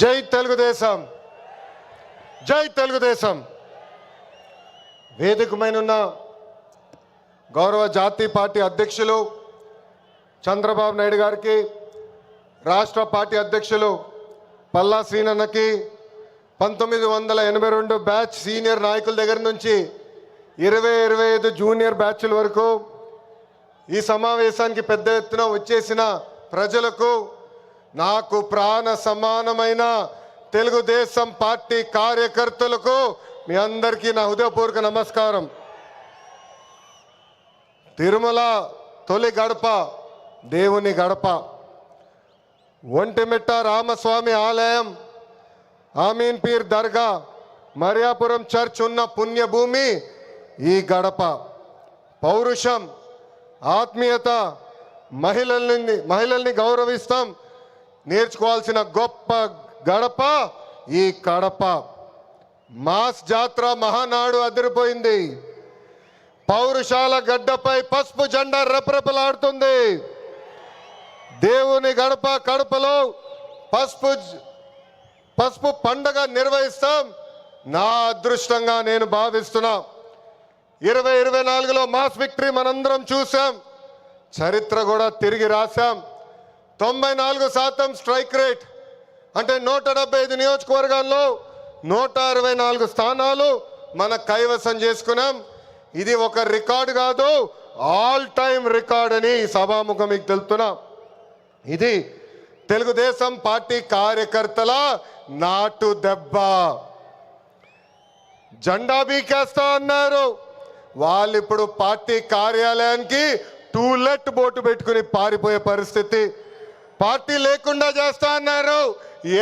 జై తెలుగుదేశం. జై తెలుగుదేశం. వేదికమైనున్న గౌరవ జాతీయ పార్టీ అధ్యక్షులు చంద్రబాబు నాయుడు గారికి రాష్ట్ర పార్టీ అధ్యక్షులు పల్లా శ్రీనన్నకి పంతొమ్మిది వందల ఎనభై రెండు బ్యాచ్ సీనియర్ నాయకుల దగ్గర నుంచి ఇరవై ఇరవై ఐదు జూనియర్ బ్యాచ్ల వరకు ఈ సమావేశానికి పెద్ద ఎత్తున వచ్చేసిన ప్రజలకు నాకు ప్రాణ సమానమైన తెలుగుదేశం పార్టీ కార్యకర్తలకు మీ అందరికీ నా హృదయపూర్వక నమస్కారం. తిరుమల తొలి గడప దేవుని గడప. ఒంటిమిట్ట రామస్వామి ఆలయం ఆమీన్ పీర్ దర్గా మరియాపురం చర్చ్ ఉన్న పుణ్యభూమి ఈ గడప. పౌరుషం ఆత్మీయత మహిళల్ని మహిళల్ని గౌరవిస్తాం. నేర్చుకోవాల్సిన గొప్ప గడప ఈ కడప. మాస్ జాత్ర మహానాడు అదిరిపోయింది. పౌరుషాల గడ్డపై పసుపు జెండా రెపరెపలాడుతుంది. దేవుని గడప కడపలో పసుపు పసుపు పండగ నిర్వహిస్తాం. నా అదృష్టంగా నేను భావిస్తున్నా. ఇరవై ఇరవై నాలుగులో మాస్ విక్టరీ మనందరం చూసాం చరిత్ర కూడా తిరిగి రాశాం. తొంభై నాలుగు శాతం స్ట్రైక్ రేట్ అంటే నూట డెబ్బై ఐదు నియోజకవర్గాల్లో నూట అరవై నాలుగు స్థానాలు మన కైవసం చేసుకున్నాం. ఇది ఒక రికార్డు కాదు ఆల్ టైమ్ రికార్డ్ అని సభాముఖం మీకు తెలుపుతున్నా. ఇది తెలుగుదేశం పార్టీ కార్యకర్తల నాటు దెబ్బ. జెండా బీకేస్తా అన్నారు. వాళ్ళు ఇప్పుడు పార్టీ కార్యాలయానికి టూలెట్ బోటు పెట్టుకుని పారిపోయే పరిస్థితి. పార్టీ లేకుండా చేస్తా అన్నారు.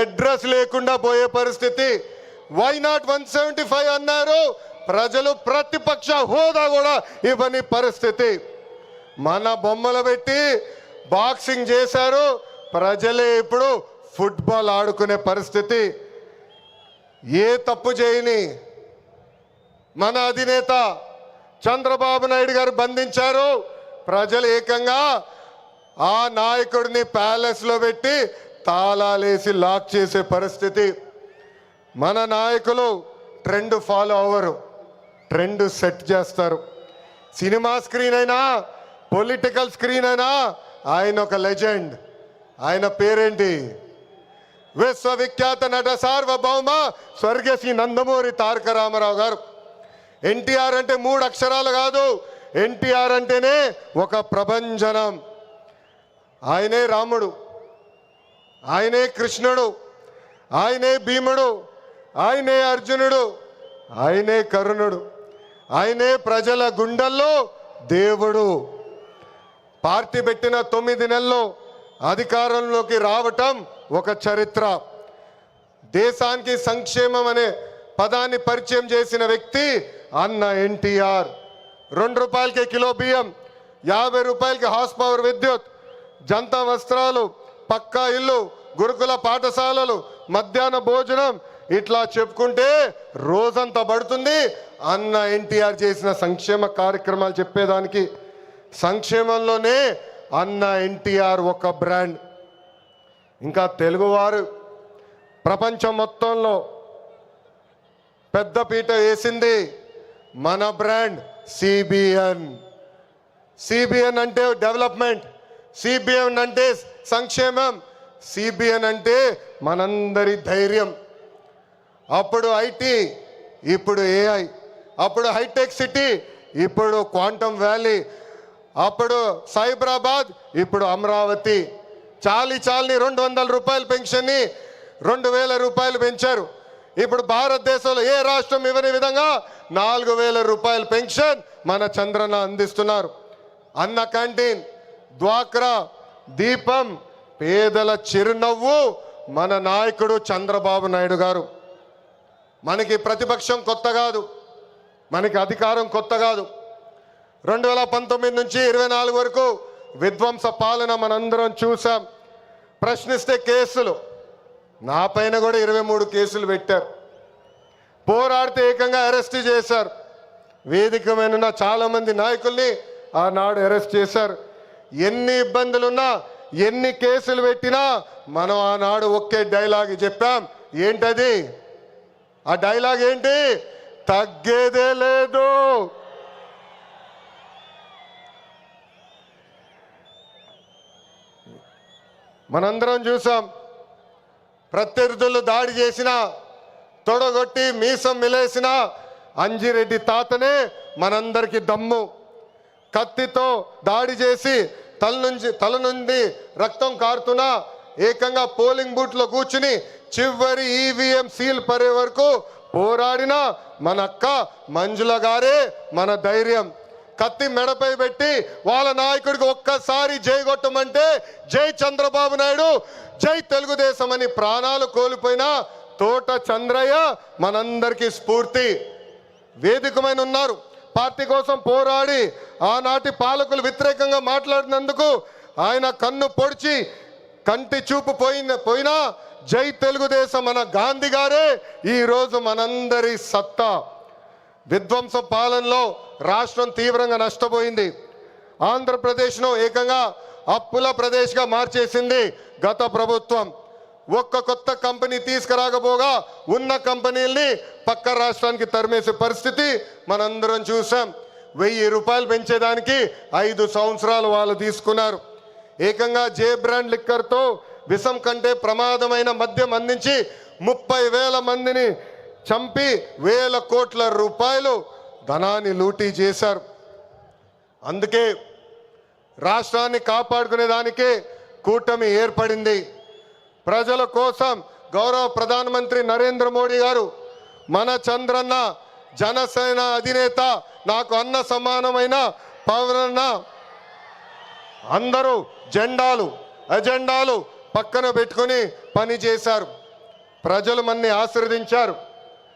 అడ్రస్ లేకుండా పోయే పరిస్థితి. Why not one seventy five అన్నారు. ప్రజలు ప్రతిపక్ష హోదా కూడా ఇవ్వని పరిస్థితి. మన బొమ్మలు పెట్టి బాక్సింగ్ చేశారు. ప్రజలే ఇప్పుడు ఫుట్బాల్ ఆడుకునే పరిస్థితి. ఏ తప్పు చేయని మన అధినేత చంద్రబాబు నాయుడు గారు బంధించారు. ప్రజలు ఏకంగా ఆ నాయకుడిని ప్యాలెస్లో పెట్టి తాళాలేసి లాక్ చేసే పరిస్థితి. మన నాయకులు ట్రెండ్ ఫాలో అవ్వరు ట్రెండ్ సెట్ చేస్తారు. సినిమా స్క్రీన్ అయినా పొలిటికల్ స్క్రీన్ అయినా ఆయన ఒక లెజెండ్. ఆయన పేరేంటి? విశ్వవిఖ్యాత నట సార్వభౌమ స్వర్గశ్రీ నందమూరి తారక రామారావు గారు. ఎన్టీఆర్ అంటే మూడు అక్షరాలు కాదు ఎన్టీఆర్ అంటేనే ఒక ప్రభంజనం. ఆయనే రాముడు ఆయనే కృష్ణుడు ఆయనే భీముడు ఆయనే అర్జునుడు ఆయనే కరుణుడు ఆయనే ప్రజల గుండెల్లో దేవుడు. పార్టీ పెట్టిన తొమ్మిది నెలల్లో అధికారంలోకి రావటం ఒక చరిత్ర. దేశానికి సంక్షేమం అనే పదాన్ని పరిచయం చేసిన వ్యక్తి అన్న ఎన్టీఆర్. రెండు రూపాయలకే కిలో బియ్యం యాభై రూపాయలకి హార్స్ పవర్ విద్యుత్ జంతా వస్త్రాలు పక్కా ఇల్లు గురుకుల పాఠశాలలు మధ్యాహ్న భోజనం. ఇట్లా చెప్పుకుంటే రోజంతా పడుతుంది. అన్న ఎన్టీఆర్ చేసిన సంక్షేమ కార్యక్రమాలు చెప్పేదానికి. సంక్షేమంలోనే అన్న ఎన్టీఆర్ ఒక బ్రాండ్. ఇంకా తెలుగువారు ప్రపంచం మొత్తంలో పెద్ద పీట వేసింది మన బ్రాండ్ సిబిఎన్ సిబిఎన్ అంటే డెవలప్మెంట్. సిబిఎన్ అంటే సంక్షేమం. సిబిఎన్ అంటే మనందరి ధైర్యం. అప్పుడు ఐటీ ఇప్పుడు ఏఐ. అప్పుడు హైటెక్ సిటీ ఇప్పుడు క్వాంటమ్ వ్యాలీ. అప్పుడు సైబరాబాద్ ఇప్పుడు అమరావతి. చాలి చాలిని రెండు వందల రూపాయల పెన్షన్ని రెండు వేల రూపాయలు పెంచారు. ఇప్పుడు భారతదేశంలో ఏ రాష్ట్రం ఇవ్వని విధంగా నాలుగు వేల రూపాయల పెన్షన్ మన చంద్రన అందిస్తున్నారు. అన్న క్యాంటీన్. ద్వాక్రా దీపం పేదల చిరునవ్వు మన నాయకుడు చంద్రబాబు నాయుడు గారు. మనకి ప్రతిపక్షం కొత్త కాదు. మనకి అధికారం కొత్త కాదు. రెండు వేల పంతొమ్మిది నుంచి ఇరవై నాలుగు వరకు విధ్వంస పాలన మనందరం చూసాం ప్రశ్నిస్తే కేసులు. నా పైన కూడా ఇరవై మూడు కేసులు పెట్టారు. పోరాడితే ఏకంగా అరెస్ట్ చేశారు. వేదికమైన చాలామంది నాయకుల్ని ఆనాడు అరెస్ట్ చేశారు. ఎన్ని ఇబ్బందులున్నా ఎన్ని కేసులు పెట్టినా మనం ఆనాడు ఒకే డైలాగ్ చెప్పాం. ఏంటది? ఆ డైలాగ్ ఏంటి? తగ్గేదే లేదు. మనందరం చూసాం. ప్రత్యర్థులు దాడి చేసిన తొడగొట్టి మీసం మిలేసిన అంజిరెడ్డి తాతనే మనందరికి దమ్ము. కత్తితో దాడి చేసి తల నుంచి తల నుండి రక్తం కారుతున్నా ఏకంగా పోలింగ్ బూత్లో కూర్చుని చివరి ఈవీఎం సీల్ పరే వరకు పోరాడిన మన అక్క మంజుల గారే మన ధైర్యం. కత్తి మెడపై పెట్టి వాళ్ళ నాయకుడికి ఒక్కసారి జై కొట్టమంటే జై చంద్రబాబు నాయుడు జై తెలుగుదేశం అని ప్రాణాలు కోల్పోయిన తోట చంద్రయ్య మనందరికీ స్ఫూర్తి. వేదికమైన ఉన్నారు. పార్టీ కోసం పోరాడి ఆనాటి పాలకులు వ్యతిరేకంగా మాట్లాడినందుకు ఆయన కన్ను పొడిచి కంటి చూపు పోయిన పోయినా జై తెలుగుదేశం మన గాంధీ గారే ఈరోజు మనందరి సత్తా. విధ్వంస పాలనలో రాష్ట్రం తీవ్రంగా నష్టపోయింది. ఆంధ్రప్రదేశ్ను ఏకంగా అప్పుల ప్రదేశ్గా మార్చేసింది గత ప్రభుత్వం. ఒక్క కొత్త కంపెనీ తీసుకురాకపోగా ఉన్న కంపెనీల్ని పక్క రాష్ట్రానికి తరిమేసే పరిస్థితి మనందరం చూసాం. వెయ్యి రూపాయలు పెంచేదానికి ఐదు సంవత్సరాలు వాళ్ళు తీసుకున్నారు. ఏకంగా జే బ్రాండ్ లిక్కర్తో విషం కంటే ప్రమాదమైన మద్యం అందించి ముప్పై వేల మందిని చంపి వేల కోట్ల రూపాయలు ధనాన్ని లూటీ చేశారు. అందుకే రాష్ట్రాన్ని కాపాడుకునే దానికే కూటమి ఏర్పడింది. ప్రజల కోసం గౌరవ ప్రధానమంత్రి నరేంద్ర మోడీ గారు మన చంద్రన్న జనసేన అధినేత నాకు అన్న సమానమైన పవనన్న అందరూ జెండాలు అజెండాలు పక్కన పెట్టుకొని పని చేశారు. ప్రజలు మన్ని ఆశీర్వదించారు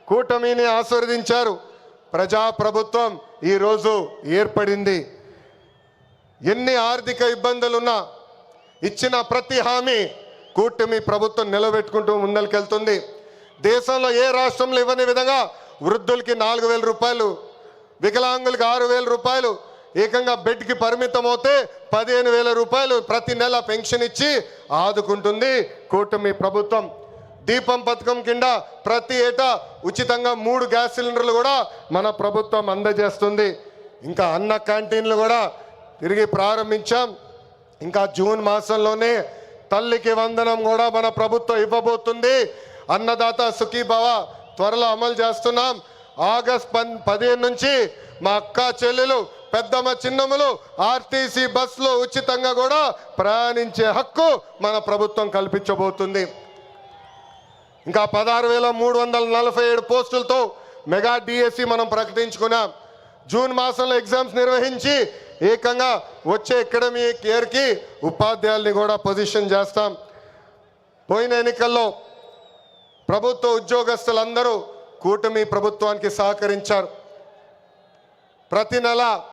కూటమిని ఆశీర్వదించారు. ప్రజాప్రభుత్వం ఈరోజు ఏర్పడింది. ఎన్ని ఆర్థిక ఇబ్బందులున్నా ఇచ్చిన ప్రతి హామీ కూటమి ప్రభుత్వం నిలబెట్టుకుంటూ ముందరికెళ్తుంది. దేశంలో ఏ రాష్ట్రంలో ఇవ్వని విధంగా వృద్ధులకి నాలుగు వేల రూపాయలు వికలాంగులకి ఆరు వేల రూపాయలు ఏకంగా బెడ్కి పరిమితం అవుతే పదిహేను వేల రూపాయలు ప్రతి నెల పెన్షన్ ఇచ్చి ఆదుకుంటుంది కూటమి ప్రభుత్వం. దీపం పథకం కింద ప్రతి ఏటా ఉచితంగా మూడు గ్యాస్ సిలిండర్లు కూడా మన ప్రభుత్వం అందజేస్తుంది. ఇంకా అన్న క్యాంటీన్లు కూడా తిరిగి ప్రారంభించాం. ఇంకా జూన్ మాసంలోనే తల్లికి వందనం కూడా మన ప్రభుత్వం ఇవ్వబోతుంది. అన్నదాత సుఖీభవ త్వరలో అమలు చేస్తున్నాం. ఆగస్ట్ పన్ పదిహేను నుంచి మా అక్క చెల్లెలు పెద్దమ్మ చిన్నమ్మలు ఆర్టీసీ బస్సులో ఉచితంగా కూడా ప్రయాణించే హక్కు మన ప్రభుత్వం కల్పించబోతుంది. ఇంకా పదహారు వేల మూడు వందల నలభై ఏడు పోస్టులతో మెగా డిఎస్సి మనం ప్రకటించుకున్నాం. జూన్ మాసంలో ఎగ్జామ్స్ నిర్వహించి ఏకంగా వచ్చే అకాడమిక్ ఇయర్కి ఉపాధ్యాయుల్ని కూడా పొజిషన్ చేస్తాం. పోయిన ఎన్నికల్లో ప్రభుత్వ ఉద్యోగస్తులందరూ కూటమి ప్రభుత్వానికి సహకరించారు. ప్రతి నెల